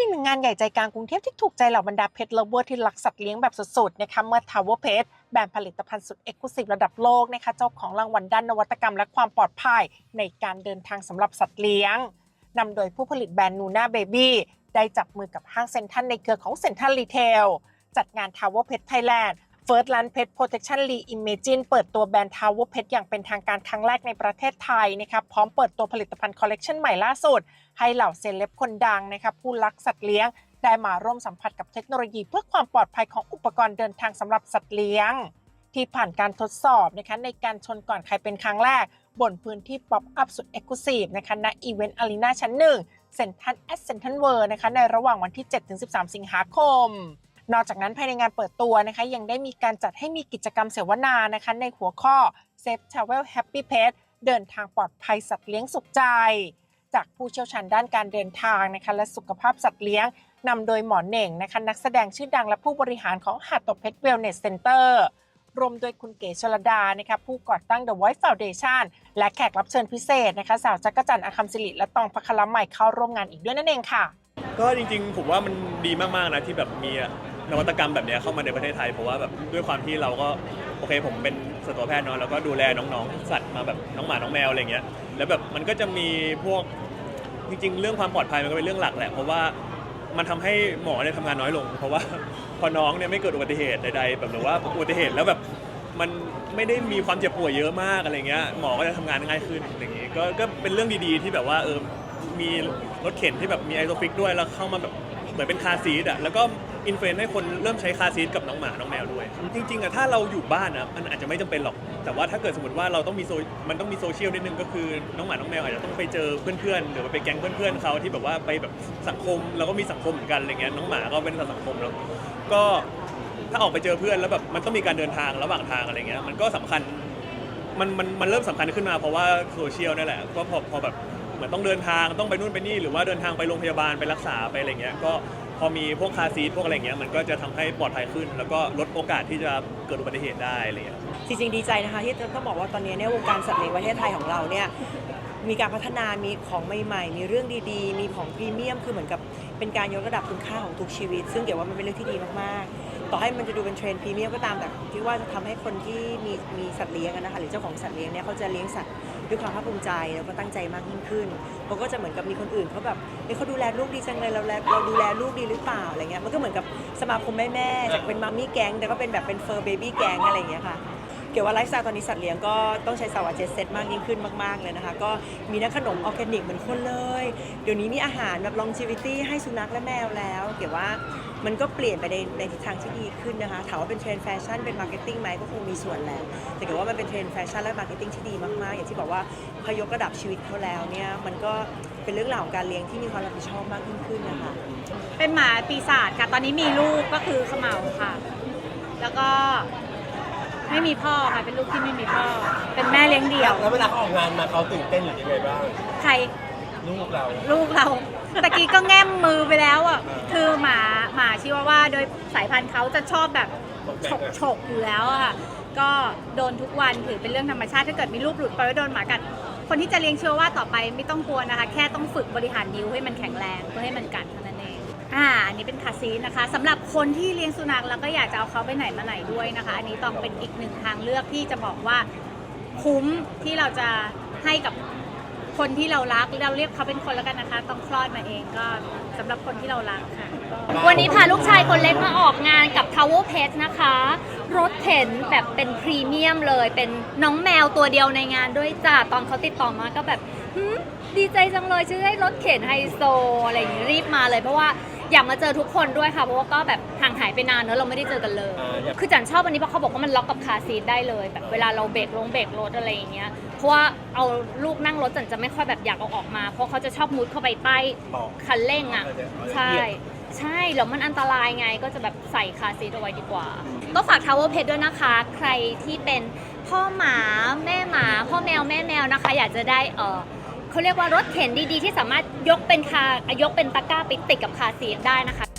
อีกหนึ่งงานใหญ่ใจกลางกรุงเทพที่ถูกใจเหล่าบรรดาเพชรเลเวอร์ที่รักสัตว์เลี้ยงแบบสุดๆนะคะเมื่อ Tower Pet แบรนด์ผลิตภัณฑ์สุดเอกลุศิระดับโลกนะคะเจ้าของรางวัลด้านนวัตกรรมและความปลอดภัยในการเดินทางสำหรับสัตว์เลี้ยงนำโดยผู้ผลิตแบรนด์นูน่าเบบี้ได้จับมือกับห้างเซ็นทรัลในเครือของเซ็นทรัลรีเทลจัดงาน Tower Pet Thailand First Land Pet Protection Reimagine เปิดตัวแบรนด์ Tower Pet อย่างเป็นทางการครั้งแรกในประเทศไทยนะครับพร้อมเปิดตัวผลิตภัณฑ์คอลเลกชันใหม่ล่าสุด ให้เหล่าเซเลบคนดังนะครับผู้รักสัตว์เลี้ยง ได้มาร่วมสัมผัสกับเทคโนโลยีเพื่อความปลอดภัยของอุปกรณ์เดินทางสำหรับสัตว์เลี้ยง ที่ผ่านการทดสอบนะคะในการชนก่อนใครเป็นครั้งแรก บนพื้นที่ป๊อปอัพสุดเอ็กซ์คลูซีฟนะคะณอีเวนต์อารีนาชั้นหนึ่งเซนทรัลแอสเซนทรัลเวิร์นะคะในระหว่างวันที่ 7-13 สิงหาคม นอกจากนั้นภายในงานเปิดตัวนะคะยังได้มีการจัดให้มีกิจกรรมเสวนานะคะในหัวข้อ Safe Travel Happy Pet เดินทางปลอดภัยสัตว์เลี้ยงสุขใจ จากผู้เชี่ยวชาญด้านการเดินทางนะคะและสุขภาพสัตว์เลี้ยงนำโดยหมอเหน่งนะคะนักแสดงชื่อดังและผู้บริหารของหาดตกเพชรเวลเนสเซ็นเตอร์รวมโดยคุณเก๋ชลดานะคะผู้ก่อตั้ง The Voice Foundation และแขกรับเชิญพิเศษนะคะสาวจักรจันทร์อคัมศิริและตองพัคลใหม่เข้าร่วมงานอีกด้วยนั่นเองค่ะ ก็จริงๆ ผมว่ามันดีมากๆนะที่แบบมี นวัตกรรมแบบเนี้ยเข้ามาในประเทศไทยเพราะว่าแบบด้วยความที่เราก็โอเคผมเป็นสัตวแพทย์เนาะแล้วก็ดูแลน้องๆสัตว์มาแบบน้องหมาน้องแมวอะไรเงี้ยแล้วแบบมันก็จะมีพวกจริงๆ เรื่องความปลอดภัยมันก็เป็นเรื่องหลักแหละเพราะว่ามันทำให้หมอเนี่ยทำงานน้อยลง เพราะว่าพอน้องเนี่ยไม่เกิดอุบัติเหตุใดๆแบบหรือว่าอุบัติเหตุแล้วแบบมันไม่ได้มีความเจ็บป่วยเยอะมากอะไรเงี้ยหมอก็จะทำงานง่ายขึ้นอย่างงี้ก็ก็เป็นเรื่องดีๆที่แบบว่าเออมีรถเข็นที่แบบมีไอโซฟิกด้วยแล้วเข้ามาแบบเหมือนเป็นคาร์ซีทอะแล้วก็ อินฟลูเอนซ์ให้คนเริ่มใช้คาร์ซีทกับน้องหมา น้องแมวด้วย จริงๆอะถ้าเราอยู่บ้านอะมันอาจจะไม่จำเป็นหรอก แต่ว่าถ้าเกิดสมมติว่าเราต้องมีโซมันต้องมีโซเชียลนิดนึงก็คือน้องหมา น้องแมวอาจจะต้องไปเจอเพื่อนๆหรือว่าไปแก๊งเพื่อนๆเขาที่แบบว่าไปแบบสังคมเราก็มีสังคมเหมือนกันอะไรเงี้ยน้องหมาก็เป็นสังคมแล้วก็ถ้าออกไปเจอเพื่อนแล้วแบบมันต้องมีการเดินทางระหว่างทางอะไรเงี้ยมันก็สำคัญมันมันมันเริ่มสำคัญขึ้นมาเพราะว่าโซเชียลนี่แหละก็พอพอแบบเหมือนต้องเดินทางต้องไปนู่นไปนี่หรือว่าเดินทางไปโรงพยาบาลไปรักษาไปอะไรเงี้ยก็ พอมีพวกคาร์ซีทพวกอะไรเงี้ยมันก็จะทำให้ปลอดภัยขึ้น แล้วก็ลดโอกาสที่จะเกิดอุบัติเหตุได้อะไรเงี้ย จริงๆดีใจนะคะที่ต้องบอกว่าตอนนี้เนี่ยวงการสัตว์เลี้ยงประเทศไทยของเราเนี่ยมีการพัฒนามีของใหม่ๆ มีเรื่องดีๆ มีของพรีเมียมคือเหมือนกับเป็นการยกระดับคุณค่าของทุกชีวิต ซึ่งเกี่ยวว่ามันเป็นเรื่องที่ดีมากๆ ต่อให้มันจะดูเป็นเทรนด์พรีเมียมก็ตามแต่ที่ว่าจะทำให้คนที่มีมีสัตว์เลี้ยงอะนะคะหรือเจ้าของสัตว์เลี้ยงเนี่ยเขาจะเลี้ยงสัตว์ด้วยความภาคภูมิใจแล้วก็ตั้งใจมากยิ่งขึ้นเขาก็จะเหมือนกับมีคนอื่นเขาแบบเฮ้ยเขาดูแลลูกดีจังเลยเราแลเราดูแลลูกดีหรือเปล่าอะไรเงี้ยมันก็เหมือนกับสมาคมแม่ๆจากเป็นมัมมี่แก๊งแต่ก็เป็นแบบเป็นเฟอร์เบบี้แก๊งอะไรอย่างเงี้ยค่ะ เกี่ยวกับไลฟ์สไตล์ตอนนี้สัตว์เลี้ยงก็ต้องใช้สาวาเจตเซตมากยิ่งขึ้นมากๆเลยนะคะ ก็มีนักขนมออร์แกนิกเหมือนคนเลย เดี๋ยวนี้มีอาหารแบบ longevity ให้สุนัขและแมวแล้ว เกี่ยวว่ามันก็เปลี่ยนไปในในทิศทางที่ดีขึ้นนะคะ ถามว่าเป็นเทรนด์แฟชั่นเป็นมาร์เก็ตติ้งไหมก็คงมีส่วนแหละแต่เกิดว่ามันเป็นเทรนด์แฟชั่นและมาร์เก็ตติ้งที่ดีมากๆ อย่างที่บอกว่าพยกระดับชีวิตเขาแล้วเนี่ยมันก็เป็นเรื่องราวของการเลี้ยงที่มีความรับผิดชอบมากยิ่งขึ้นนะคะ เป็นหมาปีศาจค่ะ ตอนนี้มีลูกก็คือเขมาค่ะ แล้วก็ ไม่มีพ่อค่ะเป็นลูกที่ไม่มีพ่อ เป็นแม่เลี้ยงเดี่ยว แล้วเวลาเขาออกงานมาเขาตื่นเต้นหรือยังไงบ้าง ใครลูกเรา ลูกเราตะกี้ก็แง้มมือไปแล้วอะคือหมาหมาชิวาว่าโดยสายพันธุ์เขาจะชอบแบบฉกฉกอยู่แล้วอะค่ะก็โดนทุกวันถือเป็นเรื่องธรรมชาติถ้าเกิดมีลูกหลุดไปแล้วโดนหมากัดคนที่จะเลี้ยงชิวาว่าต่อไปไม่ต้องกลัวนะคะ แค่ต้องฝึกบริหารนิ้วให้มันแข็งแรงเพื่อให้มันกัดเท่านั้นเอ่าอันนี้เป็นคาซีนนะคะสำหรับคนที่เลี้ยงสุนัขแล้วก็อยากจะเอาเขาไปไหนมาไหนด้วยนะคะ อันนี้ต้องเป็นอีกหนึ่งทางเลือกที่จะบอกว่าคุ้มที่เราจะให้กับคนที่เรารักเราเรียกเขาเป็นคนแล้วกันนะคะ ต้องคลอดมาเองก็สำหรับคนที่เรารักค่ะก็วันนี้พาลูกชายคนเล็กมาออกงานกับ Tower Pet นะคะ รถเข็นแบบเป็นพรีเมียมเลย เป็นน้องแมวตัวเดียวในงานด้วยจ้าตอนเขาติดต่อมาก็แบบหืมดีใจจังเลยชื่อได้รถเข็นไฮโซอะไรอย่างนี้รีบมาเลยเพราะว่า อยากมาเจอทุกคนด้วยค่ะเพราะว่าก็แบบห่างหายไปนานเนอะเราไม่ได้เจอกันเลย อ่าอยากคือจันชอบอันนี้เพราะเขาบอกว่ามันล็อกกับคาร์ซีทได้เลย แบบเวลาเราเบรกลงเบรกรถอะไรอย่างเงี้ยเพราะว่าเอาลูกนั่งรถจันจะไม่ค่อยแบบอยากเอาออกมา เพราะเขาจะชอบมุดเข้าไปใต้เบาะคันเร่งอะเออเออใช่ใช่แล้วมันอันตรายไงก็จะแบบใส่คาร์ซีทเอาไว้ดีกว่า ก็ฝาก Tower Pet ด้วยนะคะ ใครที่เป็นพ่อหมาแม่หมา พ่อแมวแม่แมวนะคะ อยากจะได้เออ เขาเรียกว่ารถเข็นดีๆ ที่สามารถยกเป็นคายกเป็นตะกร้าไปติดกับคาซีทได้นะคะ